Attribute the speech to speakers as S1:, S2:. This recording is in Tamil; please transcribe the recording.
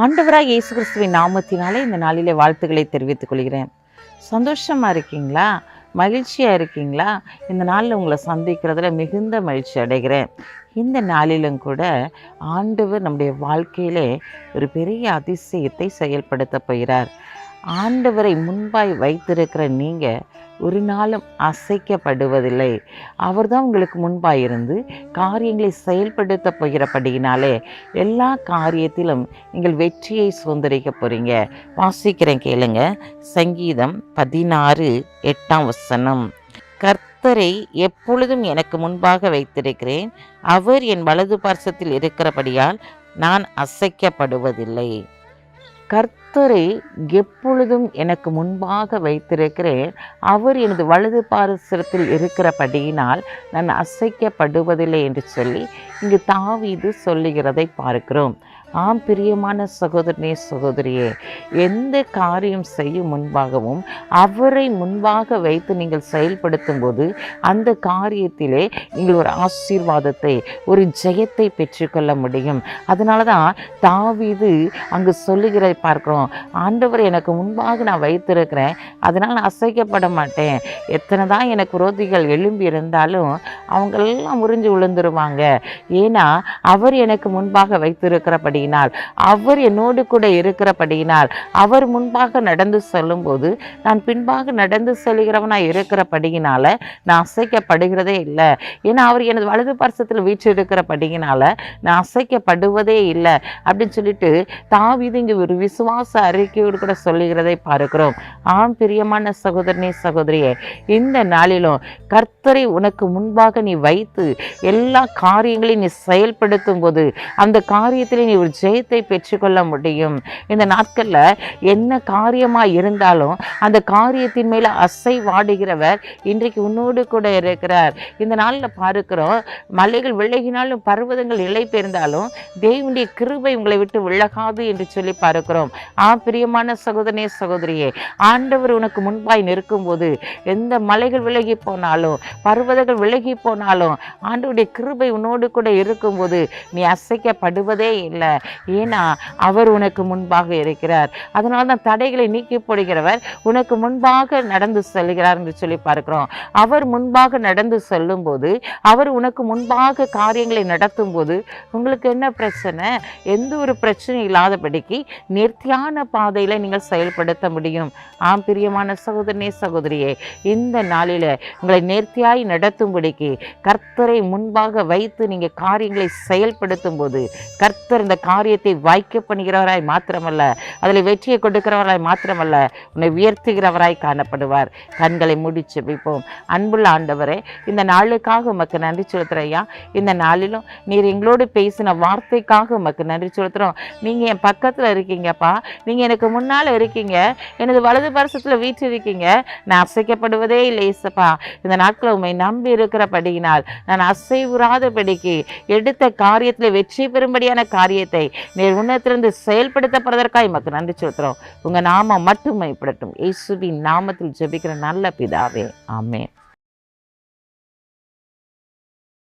S1: ஆண்டவராக இயேசு கிறிஸ்துவின் நாமத்தினாலே இந்த நாளிலே வாழ்த்துக்களை தெரிவித்துக் கொள்கிறேன். சந்தோஷமாக இருக்கீங்களா? மகிழ்ச்சியாக இருக்கீங்களா? இந்த நாளில் உங்களை சந்திக்கிறதுல மிகுந்த மகிழ்ச்சி அடைகிறேன். இந்த நாளிலும் கூட ஆண்டவர் நம்முடைய வாழ்க்கையிலே ஒரு பெரிய அதிசயத்தை செயல்படுத்த போகிறார். ஆண்டவரை முன்பாய் வைத்திருக்கிற நீங்கள் ஒரு நாளும் அசைக்கப்படுவதில்லை. அவர் தான் உங்களுக்கு முன்பாக இருந்து காரியங்களை செயல்படுத்த போகிறபடியினாலே எல்லா காரியத்திலும் நீங்கள் வெற்றியை சுதந்திரிக்க போகிறீங்க வாசிக்கிறேன் கேளுங்க. சங்கீதம் பதினாறு எட்டாம் வசனம். கர்த்தரை எப்பொழுதும் எனக்கு முன்பாக வைத்திருக்கிறேன். அவர் என் வலது பார்சத்தில் இருக்கிறபடியால் நான் அசைக்கப்படுவதில்லை. கர்த்தரை எப்பொழுதும் எனக்கு முன்பாக வைத்திருக்கிறேன். அவர் எனது வலது பாரசரத்தில் இருக்கிறபடியினால் நான் அசைக்கப்படுவதில்லை என்று சொல்லி இங்கு தாவீது சொல்லுகிறதை பார்க்கிறோம். ஆம் பிரியமான சகோதரனே சகோதரியே எந்த காரியம் செய்யும் முன்பாகவும் அவரை முன்பாக வைத்து நீங்கள் செயல்படுத்தும் போது அந்த காரியத்திலே நீங்கள் ஒரு ஆசீர்வாதத்தை ஒரு ஜெயத்தை பெற்றுக்கொள்ள முடியும். அதனால தான் தாவிது அங்கு சொல்லுகிறதை பார்க்கிறோம். ஆண்டவர் எனக்கு முன்பாக நான் வைத்திருக்கிறேன். அதனால் நான் அசைக்கப்பட மாட்டேன். எத்தனை தான் எனக்கு விரோதிகள் எழும்பி இருந்தாலும் அவங்களெல்லாம் முறிஞ்சு விழுந்துருவாங்க. ஏன்னா அவர் எனக்கு முன்பாக வைத்திருக்கிறபடியினால் அவர் என்னோடு கூட இருக்கிறபடியினால் அவர் முன்பாக நடந்து செல்லும்போது நான் பின்பாக நடந்து செல்கிறவனாக இருக்கிறபடியினால் நான் அசைக்கப்படுகிறதே இல்லை. ஏன்னா அவர் எனது வலது பரிசத்தில் வீற்றிருக்கிறபடியினால நான் அசைக்கப்படுவதே இல்லை அப்படின்னு சொல்லிட்டு தாவிது இங்கு ஒரு விசுவாச அறிக்கையோடு கூட சொல்லுகிறதை பார்க்கிறோம். ஆம் பிரியமான சகோதரனே சகோதரியே இந்த நாளிலும் கர்த்தரை உனக்கு முன்பாக நீ வைத்து எல்லா காரியங்களையும் நீ செயல்படுத்தும் போது அந்த காரியத்தில் நீ ஒரு ஜெயத்தை பெற்றுக்கொள்ள முடியும். இந்த நாட்களில் என்ன காரியமாக இருந்தாலும் அந்த காரியத்தின் மேலே அசை வாடுகிறவர் இன்றைக்கு உன்னோடு கூட இருக்கிறார். இந்த நாளில் பார்க்கிறோம் மலைகள் விலகினாலும் பர்வதங்கள் இலை பெயர்ந்தாலும் தேவனுடைய கிருபை உங்களை விட்டு விலகாது என்று சொல்லி பார்க்கிறோம். ஆ பிரியமான சகோதரனே சகோதரியே ஆண்டவர் உனக்கு முன்பாய் நிற்கும்போது எந்த மலைகள் விலகி போனாலும் பர்வதங்கள் விலகி போ போனாலும் ஆண்டவருடைய கிருபை உன்னோடு கூட இருக்கும்போது நீ அசைக்கப்படுவதே இல்லை. ஏன்னா அவர் உனக்கு முன்பாக இருக்கிறார். அதனால தான் தடைகளை நீக்கி போடுகிறவர் உனக்கு முன்பாக நடந்து செல்கிறார் என்று சொல்லி பார்க்கிறோம். அவர் முன்பாக நடந்து செல்லும்போது அவர் உனக்கு முன்பாக காரியங்களை நடத்தும் போது உங்களுக்கு என்ன பிரச்சனை? எந்த ஒரு பிரச்சனையும் இல்லாதபடிக்கு நேர்த்தியான பாதையில் நீங்கள் செயல்படுத்த முடியும். ஆம் பிரியமான சகோதரனே சகோதரியே இந்த நாளில் உங்களை நேர்த்தியாய் நடத்தும்படிக்கு கர்த்தரை முன்பாக வைத்து நீங்கள் காரியங்களை செயல்படுத்தும் போது கர்த்தர் இந்த காரியத்தை வாய்க்க பண்ணுகிறவராய் மாத்திரமல்ல அதில் வெற்றியை கொடுக்கிறவராய் மாத்திரமல்ல உன்னை உயர்த்துகிறவராய் காணப்படுவார். கண்களை முடித்து வைப்போம். அன்புள்ள ஆண்டவரே இந்த நாளுக்காக உமக்கு நன்றி செலுத்துறேன் ஐயா. இந்த நாளிலும் நீர் எங்களோடு பேசின வார்த்தைக்காக உமக்கு நன்றி செலுத்துகிறோம் நீங்கள் என் பக்கத்தில் இருக்கீங்கப்பா. நீங்கள் எனக்கு முன்னால் இருக்கீங்க. எனது வலது பரிசத்தில் இருக்கீங்க நான் அசைக்கப்படுவதே இல்லை இசப்பா இந்த நாட்களை உண்மை நம்பி இருக்கிறபடி இருக்கிறபடியினால் நான் அசைவுறாதபடிக்கு எடுத்த காரியத்தில் வெற்றி பெறும்படியான காரியத்தை நீர் உன்னத்திலிருந்து செயல்படுத்தப்படுவதற்காக எமக்கு நன்றி செலுத்துகிறோம். உங்கள் நாமம் மட்டும் மைப்படட்டும் இயேசுவின் நாமத்தில் ஜெபிக்கிற நல்ல பிதாவே. ஆமென்.